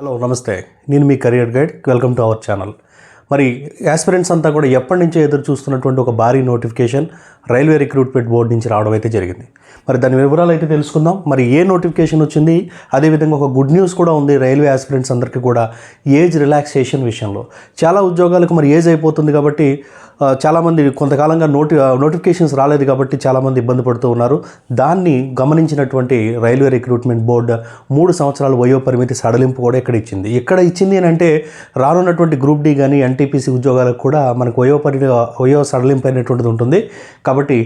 Hello నమస్తే. నేను మీ career guide welcome to our channel మరి యాస్పిరెంట్స్ అంతా కూడా ఎప్పటి నుంచో ఎదురు చూస్తున్నటువంటి ఒక భారీ నోటిఫికేషన్ రైల్వే రిక్రూట్మెంట్ బోర్డు నుంచి రావడం అయితే జరిగింది. మరి దాని వివరాలు అయితే తెలుసుకుందాం. మరి ఏ నోటిఫికేషన్ వచ్చింది? అదేవిధంగా ఒక గుడ్ న్యూస్ కూడా ఉంది రైల్వే యాస్పిరెంట్స్ అందరికీ కూడా. ఏజ్ రిలాక్సేషన్ విషయంలో. చాలా ఉద్యోగాలకు మరి ఏజ్ అయిపోతుంది కాబట్టి చాలామంది కొంతకాలంగా నోటి నోటిఫికేషన్స్ రాలేదు కాబట్టి చాలామంది ఇబ్బంది పడుతూ ఉన్నారు. దాన్ని గమనించినటువంటి రైల్వే రిక్రూట్మెంట్ బోర్డు మూడు సంవత్సరాల వయో పరిమితి సడలింపు కూడా ఇక్కడ ఇచ్చింది? ఇక్కడ ఇచ్చింది అని అంటే రానున్నటువంటి గ్రూప్ డి కానీ ఎన్టీపీసీ ఉద్యోగాలకు కూడా మనకు వయో పరి వయో సడలింపు అనేటువంటిది ఉంటుంది. కాబట్టి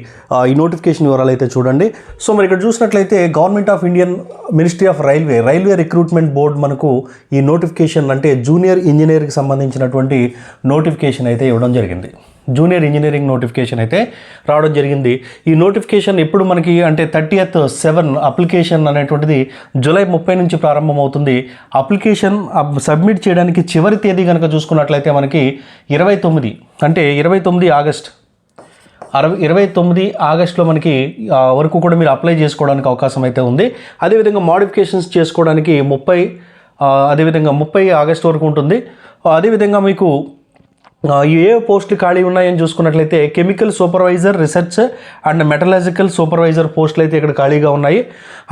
ఈ నోటిఫికేషన్ వివరాలు అయితే చూడండి. సో మరి ఇక్కడ చూసినట్లయితే government of Indian ministry of railway railway recruitment board మనకు ఈ నోటిఫికేషన్ అంటే జూనియర్ ఇంజనీర్కి సంబంధించినటువంటి నోటిఫికేషన్ అయితే ఇవ్వడం జరిగింది. జూనియర్ ఇంజనీరింగ్ నోటిఫికేషన్ అయితే రావడం జరిగింది. ఈ నోటిఫికేషన్ ఎప్పుడు మనకి అంటే థర్టీయత్ సెవెన్ అప్లికేషన్ అనేటువంటిది జూలై ముప్పై నుంచి ప్రారంభమవుతుంది. అప్లికేషన్ సబ్మిట్ చేయడానికి చివరి తేదీ కనుక చూసుకున్నట్లయితే మనకి ఇరవై తొమ్మిది అంటే ఇరవై తొమ్మిది ఆగస్ట్. అరవై ఇరవై తొమ్మిది ఆగస్టులో మనకి వరకు కూడా మీరు అప్లై చేసుకోవడానికి అవకాశం అయితే ఉంది. అదేవిధంగా మాడిఫికేషన్స్ చేసుకోవడానికి ముప్పై అదేవిధంగా ముప్పై ఆగస్ట్ వరకు ఉంటుంది. అదేవిధంగా మీకు ఏ పోస్టులు ఖాళీ ఉన్నాయని చూసుకున్నట్లయితే chemical supervisor research and metallurgical supervisor పోస్టులు అయితే ఇక్కడ ఖాళీగా ఉన్నాయి.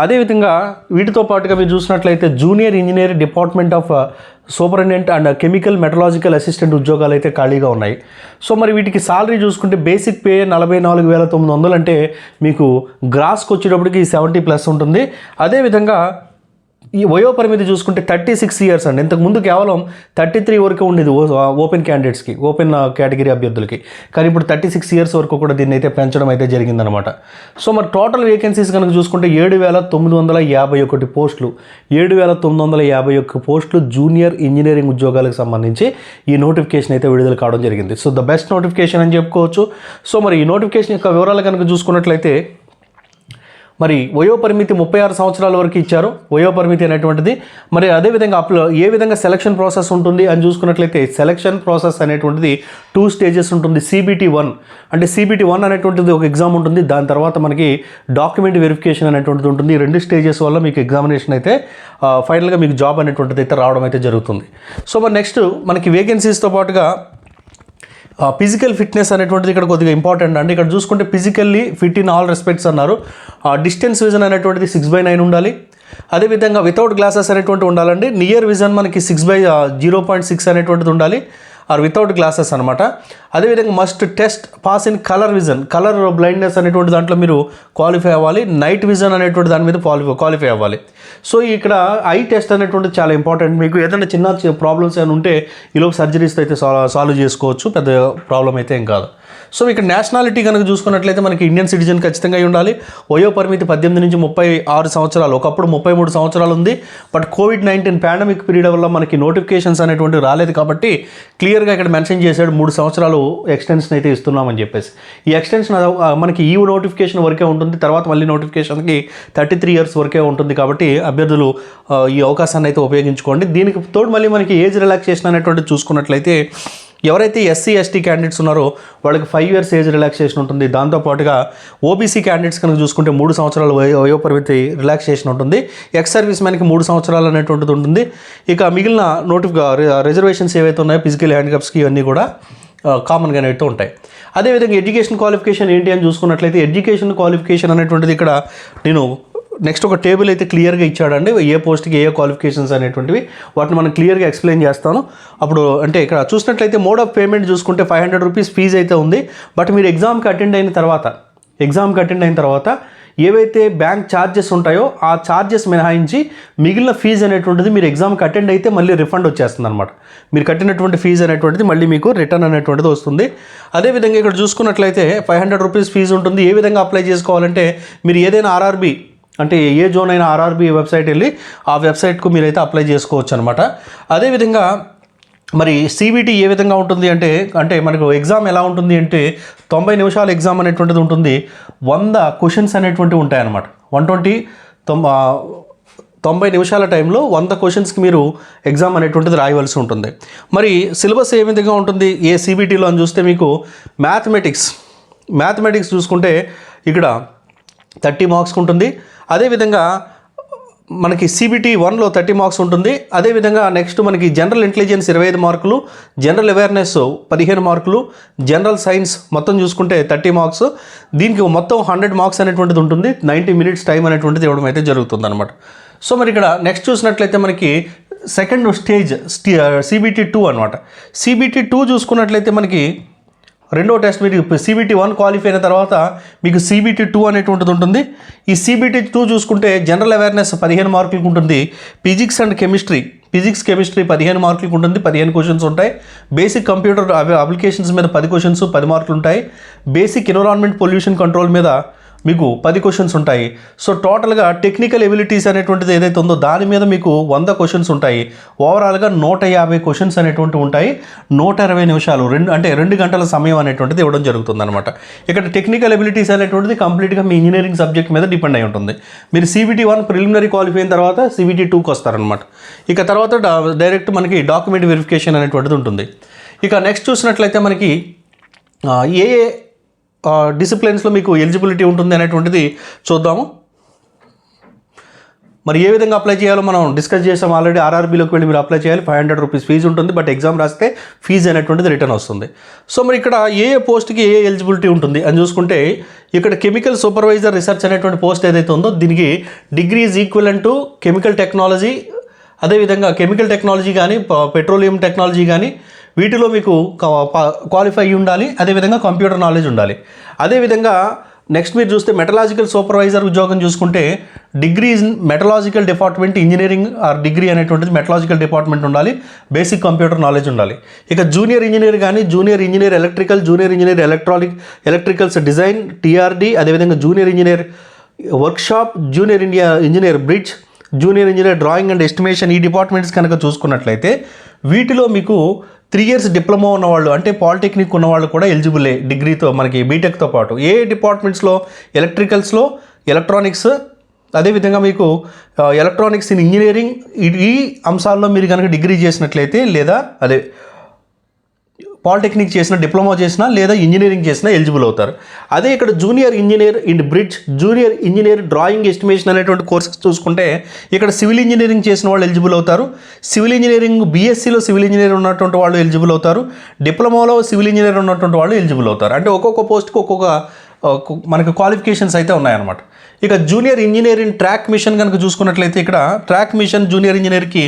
అదేవిధంగా వీటితో పాటుగా మీరు చూసినట్లయితే junior engineer department of superintendent and chemical metallurgical assistant ఉద్యోగాలు అయితే ఖాళీగా ఉన్నాయి. సో మరి వీటికి సాలరీ చూసుకుంటే బేసిక్ పే నలభై నాలుగు వేల తొమ్మిది వందలు అంటే మీకు గ్రాస్కి వచ్చేటప్పటికి సెవెంటీ ప్లస్ ఉంటుంది. అదేవిధంగా ఈ వయో పరిమితి చూసుకుంటే థర్టీ సిక్స్ ఇయర్స్ అండి. ఇంతకు ముందు కేవలం థర్టీ త్రీ వరకు ఉండేది ఓ- ఓపెన్ క్యాండిడేట్స్కి ఓపెన్ కేటగిరీ అభ్యర్థులకి. కానీ ఇప్పుడు థర్టీ సిక్స్ ఇయర్స్ వరకు కూడా దీన్ని అయితే పెంచడం అయితే జరిగిందనమాట సో మరి టోటల్ వేకెన్సీస్ కనుక చూసుకుంటే ఏడు వేల తొమ్మిది వందల యాభై ఒకటి పోస్టులు ఏడు వేల తొమ్మిది వందల యాభై ఒక్క పోస్టులు జూనియర్ ఇంజనీరింగ్ ఉద్యోగాలకు సంబంధించి ఈ నోటిఫికేషన్ అయితే విడుదల కావడం జరిగింది. సో ద బెస్ట్ నోటిఫికేషన్ అని చెప్పుకోవచ్చు. సో మరి ఈ నోటిఫికేషన్ యొక్క వివరాలు కనుక చూసుకున్నట్లయితే మరి వయోపరిమితి ముప్పై ఆరు సంవత్సరాల వరకు ఇచ్చారు. వయోపరిమితి అనేటువంటిది. మరి అదేవిధంగా అప్లో ఏ విధంగా సెలక్షన్ ప్రాసెస్ ఉంటుంది అని చూసుకున్నట్లయితే సెలక్షన్ ప్రాసెస్ అనేటువంటిది టూ స్టేజెస్ ఉంటుంది. సిబిటి వన్ అంటే సిబిటి వన్ అనేటువంటిది ఒక ఎగ్జామ్ ఉంటుంది. దాని తర్వాత మనకి డాక్యుమెంట్ వెరిఫికేషన్ అనేటువంటిది ఉంటుంది. ఈ రెండు స్టేజెస్ వల్ల మీకు ఎగ్జామినేషన్ అయితే ఫైనల్గా మీకు జాబ్ అనేటువంటిది అయితే రావడం అయితే జరుగుతుంది. సో మరి నెక్స్ట్ మనకి వేకెన్సీస్తో పాటుగా ఫిజికల్ ఫిట్నెస్ అనేటువంటిది ఇక్కడ కొద్దిగా ఇంపార్టెంట్ అండి. ఇక్కడ చూసుకుంటే physically fit in all respects అన్నారు. డిస్టెన్స్ విజన్ అనేటువంటిది సిక్స్ బై నైన్ ఉండాలి. అదేవిధంగా వితౌట్ గ్లాసెస్ అనేటువంటి ఉండాలండి. నియర్ విజన్ మనకి six by zero point six అనేటువంటిది ఉండాలి. ఆర్ వితౌట్ గ్లాసెస్ అనమాట అదేవిధంగా must test pass in colour vision colour blindness అనేటువంటి దాంట్లో మీరు క్వాలిఫై అవ్వాలి. నైట్ విజన్ అనేటువంటి దాని మీద క్వాలిఫై క్వాలిఫై అవ్వాలి. సో ఇక్కడ ఐ టెస్ట్ అనేటువంటి చాలా ఇంపార్టెంట్ మీకు ఏదైనా చిన్న ప్రాబ్లమ్స్ ఏమైనా ఉంటే ఈలోపు సర్జరీస్ అయితే సాల్వ్ సాల్వ్ చేసుకోవచ్చు. పెద్ద ప్రాబ్లం అయితే ఏం కాదు. సో ఇక్కడ నేషనాలిటీ కనుక చూసుకున్నట్లయితే మనకి ఇండియన్ సిటిజన్ ఖచ్చితంగా అయి ఉండాలి. వయో పరిమితి పద్దెనిమిది నుంచి ముప్పై ఆరు సంవత్సరాలు. ఒకప్పుడు ముప్పై మూడు సంవత్సరాలు ఉంది. But covid nineteen pandemic period వల్ల మనకి నోటిఫికేషన్స్ అనేటువంటివి రాలేదు కాబట్టి క్లియర్గా ఇక్కడ మెన్షన్ చేశాడు మూడు సంవత్సరాలు ఎక్స్టెన్షన్ అయితే ఇస్తున్నామని చెప్పేసి. ఈ ఎక్స్టెన్షన్ మనకి ఈ నోటిఫికేషన్ వరకే ఉంటుంది. తర్వాత మళ్ళీ నోటిఫికేషన్కి థర్టీ త్రీ ఇయర్స్ వరకే ఉంటుంది కాబట్టి అభ్యర్థులు ఈ అవకాశాన్ని అయితే ఉపయోగించుకోండి. దీనికి తోడు మళ్ళీ మనకి ఏజ్ రిలాక్సేషన్ అనేటువంటిది చూసుకున్నట్లయితే ఎవరైతే ఎస్సీ ఎస్టీ క్యాండిడేట్స్ ఉన్నారో వాళ్ళకి ఫైవ్ ఇయర్స్ ఏజ్ రిలాక్సేషన్ ఉంటుంది. దాంతోపాటుగా ఓబీసీ క్యాండిడేట్స్ కనుక చూసుకుంటే మూడు సంవత్సరాల వయో వయోపరిమితి రిలాక్సేషన్ ఉంటుంది. ఎక్స్ సర్వీస్ మ్యాన్కి మూడు సంవత్సరాలు అనేటువంటిది ఉంటుంది. ఇక మిగిలిన నోటిఫ్ రిజర్వేషన్స్ ఏవైతే ఉన్నాయో ఫిజికల్ హ్యాండిక్యాప్స్కి ఇవన్నీ కూడా కామన్గా అయితే ఉంటాయి. అదేవిధంగా ఎడ్యుకేషన్ క్వాలిఫికేషన్ ఏంటి అని చూసుకున్నట్లయితే ఎడ్యుకేషన్ క్వాలిఫికేషన్ అనేటువంటిది ఇక్కడ నేను నెక్స్ట్ ఒక టేబుల్ అయితే క్లియర్గా ఇచ్చాడండి. ఏ పోస్ట్కి ఏ క్వాలిఫికేషన్స్ అనేటువంటివి వాటిని మనం క్లియర్గా ఎక్స్ప్లెయిన్ చేస్తాను. అప్పుడు అంటే ఇక్కడ చూసినట్లయితే మోడ్ ఆఫ్ పేమెంట్ చూసుకుంటే ఫైవ్ హండ్రెడ్ రూపీస్ ఫీజు అయితే ఉంది. బట్ మీరు ఎగ్జామ్కి అటెండ్ అయిన తర్వాత ఎగ్జామ్కి అటెండ్ అయిన తర్వాత ఏవైతే బ్యాంక్ ఛార్జెస్ ఉంటాయో ఆ ఛార్జెస్ మినహాయించి మిగిలిన ఫీజు అనేటువంటిది మీరు ఎగ్జామ్కి అటెండ్ అయితే మళ్ళీ రిఫండ్ వచ్చేస్తుంది అనమాట మీరు కట్టినటువంటి ఫీజు అనేటువంటిది మళ్ళీ మీకు రిటర్న్ అనేటువంటిది వస్తుంది. అదేవిధంగా ఇక్కడ చూసుకున్నట్లయితే ఫైవ్ హండ్రెడ్ రూపీస్ ఫీజు ఉంటుంది. ఏ విధంగా అప్లై చేసుకోవాలంటే మీరు ఏదైనా ఆర్ఆర్బీ అంటే ఏ జోన్ అయినా ఆర్ఆర్బీ వెబ్సైట్ వెళ్ళి ఆ వెబ్సైట్కు మీరైతే అప్లై చేసుకోవచ్చు అనమాట అదేవిధంగా మరి సిబిటి ఏ విధంగా ఉంటుంది అంటే అంటే మనకు ఎగ్జామ్ ఎలా ఉంటుంది అంటే తొంభై నిమిషాల ఎగ్జామ్ అనేటువంటిది ఉంటుంది. వంద క్వశ్చన్స్ అనేటువంటివి ఉంటాయన్నమాట. వన్ ట్వంటీ తొంభై తొంభై నిమిషాల టైంలో వంద క్వశ్చన్స్కి మీరు ఎగ్జామ్ అనేటువంటిది రాయవలసి ఉంటుంది. మరి సిలబస్ ఏ విధంగా ఉంటుంది? ఏ సిబిటీలో అని చూస్తే మీకు మ్యాథమెటిక్స్ మ్యాథమెటిక్స్ చూసుకుంటే ఇక్కడ థర్టీ మార్క్స్ ఉంటుంది. అదేవిధంగా మనకి సిబిటీ వన్లో థర్టీ మార్క్స్ ఉంటుంది. అదేవిధంగా నెక్స్ట్ మనకి జనరల్ ఇంటెలిజెన్స్ ఇరవై ఐదు మార్కులు జనరల్ అవేర్నెస్ పదిహేను మార్కులు జనరల్ సైన్స్ మొత్తం చూసుకుంటే థర్టీ మార్క్స్. దీనికి మొత్తం హండ్రెడ్ మార్క్స్ అనేటువంటిది ఉంటుంది. నైంటీ మినిట్స్ టైం అనేటువంటిది ఇవ్వడం అయితే జరుగుతుంది అనమాట సో మరి ఇక్కడ నెక్స్ట్ చూసినట్లయితే మనకి సెకండ్ స్టేజ్ సిబిటీ టూ అనమాట సిబిటీ టూ చూసుకున్నట్లయితే మనకి రెండో టెస్ట్ మీరు సిబిటీ వన్ క్వాలిఫై అయిన తర్వాత మీకు సిబిటీ టూ అనేటువంటిది ఉంటుంది. ఈ సిబిటీ టూ చూసుకుంటే జనరల్ అవేర్నెస్ పదిహేను మార్కులకు ఉంటుంది. Physics and chemistry physics chemistry పదిహేను మార్కులకు ఉంటుంది. పదిహేను క్వశ్చన్స్ ఉంటాయి. బేసిక్ కంప్యూటర్ అప్లికేషన్స్ మీద పది క్వశ్చన్స్ పది మార్కులు ఉంటాయి. బేసిక్ ఎన్విరాన్మెంట్ పొల్యూషన్ కంట్రోల్ మీద మీకు పది క్వశ్చన్స్ ఉంటాయి. సో టోటల్గా టెక్నికల్ ఎబిలిటీస్ అనేటువంటిది ఏదైతే ఉందో దాని మీద మీకు వంద క్వశ్చన్స్ ఉంటాయి. ఓవరాల్గా నూట యాభై క్వశ్చన్స్ అనేటువంటివి ఉంటాయి. నూట ఇరవై నిమిషాలు రెండు అంటే రెండు గంటల సమయం అనేటువంటిది ఇవ్వడం జరుగుతుంది అనమాట ఇక్కడ టెక్నికల్ ఎబిలిటీస్ అనేటువంటిది కంప్లీట్గా మీ ఇంజనీరింగ్ సబ్జెక్ట్ మీద డిపెండ్ అయి ఉంటుంది. మీరు సిబిటీ వన్ ప్రిలిమినరీ క్వాలిఫై అయిన తర్వాత సిబిటీ టూకి వస్తారనమాట ఇక తర్వాత డైరెక్ట్ మనకి డాక్యుమెంట్ వెరిఫికేషన్ అనేటువంటిది ఉంటుంది. ఇక నెక్స్ట్ చూసినట్లయితే మనకి ఏ డిసిప్లిన్స్లో మీకు ఎలిజిబిలిటీ ఉంటుంది అనేటువంటిది చూద్దాము. మరి ఏ విధంగా అప్లై చేయాలో మనం డిస్కస్ చేసాం ఆల్రెడీ ఆర్ఆర్బీలోకి వెళ్ళి మీరు అప్లై చేయాలి. ఫైవ్ హండ్రెడ్ రూపీస్ ఫీజు ఉంటుంది బట్ ఎగ్జామ్ రాస్తే ఫీజు అనేటువంటిది రిటర్న్ వస్తుంది. సో మరి ఇక్కడ ఏ ఏ పోస్ట్కి ఏ ఎలిజిబిలిటీ ఉంటుంది అని చూసుకుంటే ఇక్కడ కెమికల్ సూపర్వైజర్ రీసెర్చ్ అనేటువంటి పోస్ట్ ఏదైతే ఉందో దీనికి degree is equal to chemical technology అదేవిధంగా కెమికల్ టెక్నాలజీ కానీ పెట్రోలియం టెక్నాలజీ కానీ వీటిలో మీకు క్వాలిఫై అయ్యి ఉండాలి అదేవిధంగా కంప్యూటర్ నాలెడ్జ్ ఉండాలి. అదేవిధంగా నెక్స్ట్ మీరు చూస్తే మెటలాజికల్ సూపర్వైజర్ ఉద్యోగం చూసుకుంటే degree in metallurgical department engineering or degree అనేటువంటిది మెటలాజికల్ డిపార్ట్మెంట్ ఉండాలి బేసిక్ కంప్యూటర్ నాలెడ్జ్ ఉండాలి. ఇక జూనియర్ ఇంజనీర్ కానీ junior engineer electrical junior engineer electronic electricals design TRD అదేవిధంగా junior engineer workshop junior India engineer bridge junior engineer drawing and estimation ఈ departments కనుక చూసుకున్నట్లయితే వీటిలో మీకు త్రీ ఇయర్స్ డిప్లొమా ఉన్నవాళ్ళు అంటే పాలిటెక్నిక్ ఉన్నవాళ్ళు కూడా ఎలిజిబులే డిగ్రీతో మనకి బీటెక్తో పాటు. ఏ డిపార్ట్మెంట్స్లో? ఎలక్ట్రికల్స్లో ఎలక్ట్రానిక్స్ అదేవిధంగా మీకు ఎలక్ట్రానిక్స్ ఇన్ ఇంజనీరింగ్ ఈ- ఈ అంశాల్లో మీరు కనుక డిగ్రీ చేసినట్లయితే లేదా అదే పాలిటెక్నిక్ చేసిన డిప్లొమా చేసినా లేదా ఇంజనీరింగ్ చేసినా ఎలిజిబుల్ అవుతారు. అదే ఇక్కడ junior engineer in bridge junior engineer drawing estimation అనేటువంటి కోర్సెస్ చూసుకుంటే ఇక్కడ సివిల్ ఇంజనీరింగ్ చేసిన వాళ్ళు ఎలిజిబుల్ అవుతారు. సివిల్ ఇంజనీరింగ్ బీఎస్సీలో సివిల్ ఇంజనీర్ ఉన్నటువంటి వాళ్ళు ఎలిజిబుల్ అవుతారు. డిప్లొమాలో సివిల్ ఇంజనీర్ ఉన్నటువంటి వాళ్ళు ఎలిజిబుల్ అవుతారు. అంటే ఒక్కొక్క పోస్ట్కి ఒక్కొక్క మనకు క్వాలిఫికేషన్స్ అయితే ఉన్నాయన్నమాట. ఇక జూనియర్ ఇంజనీరింగ్ ట్రాక్ మిషన్ కనుక చూసుకున్నట్లయితే ఇక్కడ ట్రాక్ మిషన్ జూనియర్ ఇంజనీర్కి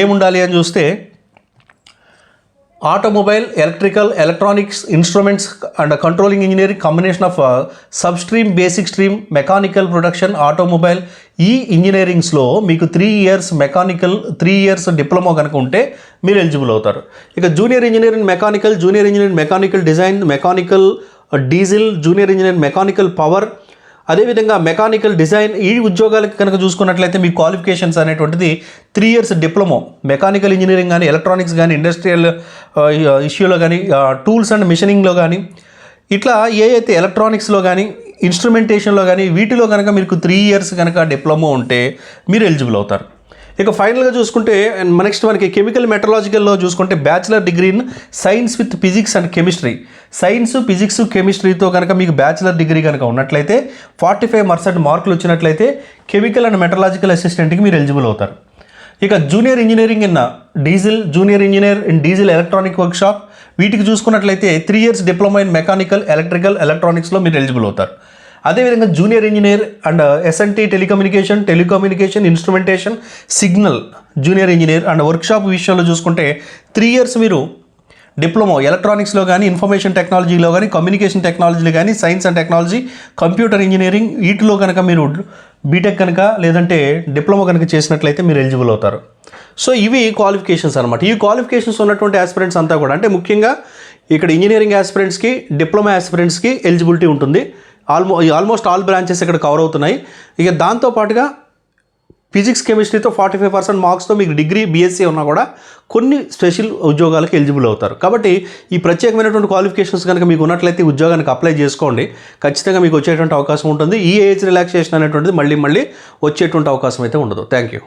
ఏముండాలి అని చూస్తే automobile electrical electronics instruments and controlling engineering combination of sub stream basic stream mechanical production automobile ఈ ఇంజనీరింగ్స్లో మీకు three years mechanical three years diploma కనుక ఉంటే మీరు ఎలిజిబుల్ అవుతారు. ఇక junior engineering mechanical junior engineering mechanical design mechanical diesel junior engineering mechanical power అదేవిధంగా mechanical design ఈ ఉద్యోగాలకి కనుక చూసుకున్నట్లయితే మీ క్వాలిఫికేషన్స్ అనేటువంటిది three years diploma. Mechanical engineering కానీ ఎలక్ట్రానిక్స్ కానీ ఇండస్ట్రియల్ ఇష్యూలో కానీ టూల్స్ అండ్ మిషనింగ్లో కానీ ఇట్లా ఏ అయితే ఎలక్ట్రానిక్స్లో కానీ ఇన్స్ట్రుమెంటేషన్లో కానీ వీటిలో కనుక మీకు త్రీ ఇయర్స్ కనుక డిప్లొమా ఉంటే మీరు ఎలిజిబుల్ అవుతారు. ఇక ఫైనల్గా చూసుకుంటే నెక్స్ట్ మనకి కెమికల్ మెటలాజికల్లో చూసుకుంటే bachelor degree in science with physics and chemistry science physics కెమిస్ట్రీతో కనుక మీకు బ్యాచిలర్ డిగ్రీ కనుక ఉన్నట్లయితే ఫార్టీ ఫైవ్ పర్సెంట్ మార్కులు వచ్చినట్లయితే కెమికల్ అండ్ మెటలాజికల్ అసిస్టెంట్కి మీరు ఎలిజిబుల్ అవుతారు. ఇక junior engineering in diesel junior engineer in diesel electronic workshop వీటికి చూసుకున్నట్లయితే three years diploma in mechanical electrical ఎలక్ట్రానిక్స్లో మీరు ఎలిజిబుల్ అవుతారు. అదేవిధంగా junior engineer and S N T telecommunication telecommunication instrumentation signal junior engineer and workshop విషయంలో చూసుకుంటే three years మీరు diploma ఎలక్ట్రానిక్స్లో కానీ ఇన్ఫర్మేషన్ టెక్నాలజీలో కానీ కమ్యూనికేషన్ టెక్నాలజీలో కానీ science and technology computer engineering వీటిలో కనుక మీరు బీటెక్ కనుక లేదంటే డిప్లొమా కనుక చేసినట్లయితే మీరు ఎలిజిబుల్ అవుతారు. సో ఇవి క్వాలిఫికేషన్స్ అనమాట ఈ క్వాలిఫికేషన్స్ ఉన్నటువంటి ఆస్పిరెంట్స్ అంతా కూడా అంటే ముఖ్యంగా ఇక్కడ ఇంజనీరింగ్ ఆస్పిరెంట్స్కి డిప్లొమా ఆస్పిరెంట్స్కి ఎలిజిబిలిటీ ఉంటుంది. ఆల్మో ఆల్మోస్ట్ ఆల్ బ్రాంచెస్ ఇక్కడ కవర్ అవుతున్నాయి. ఇక దాంతో పాటుగా ఫిజిక్స్ కెమిస్ట్రీతో ఫార్టీ ఫైవ్ పర్సెంట్ మార్క్స్తో మీకు డిగ్రీ బీఎస్సీ ఉన్నా కూడా కొన్ని స్పెషల్ ఉద్యోగాలకు ఎలిజిబుల్ అవుతారు. కాబట్టి ఈ ప్రత్యేకమైనటువంటి క్వాలిఫికేషన్స్ కనుక మీకు ఉన్నట్లయితే ఉద్యోగానికి అప్లై చేసుకోండి. ఖచ్చితంగా మీకు వచ్చేటువంటి అవకాశం ఉంటుంది. ఈ ఏజ్ రిలాక్సేషన్ అనేటువంటిది మళ్ళీ మళ్ళీ వచ్చేటువంటి అవకాశం అయితే ఉండదు. Thank you.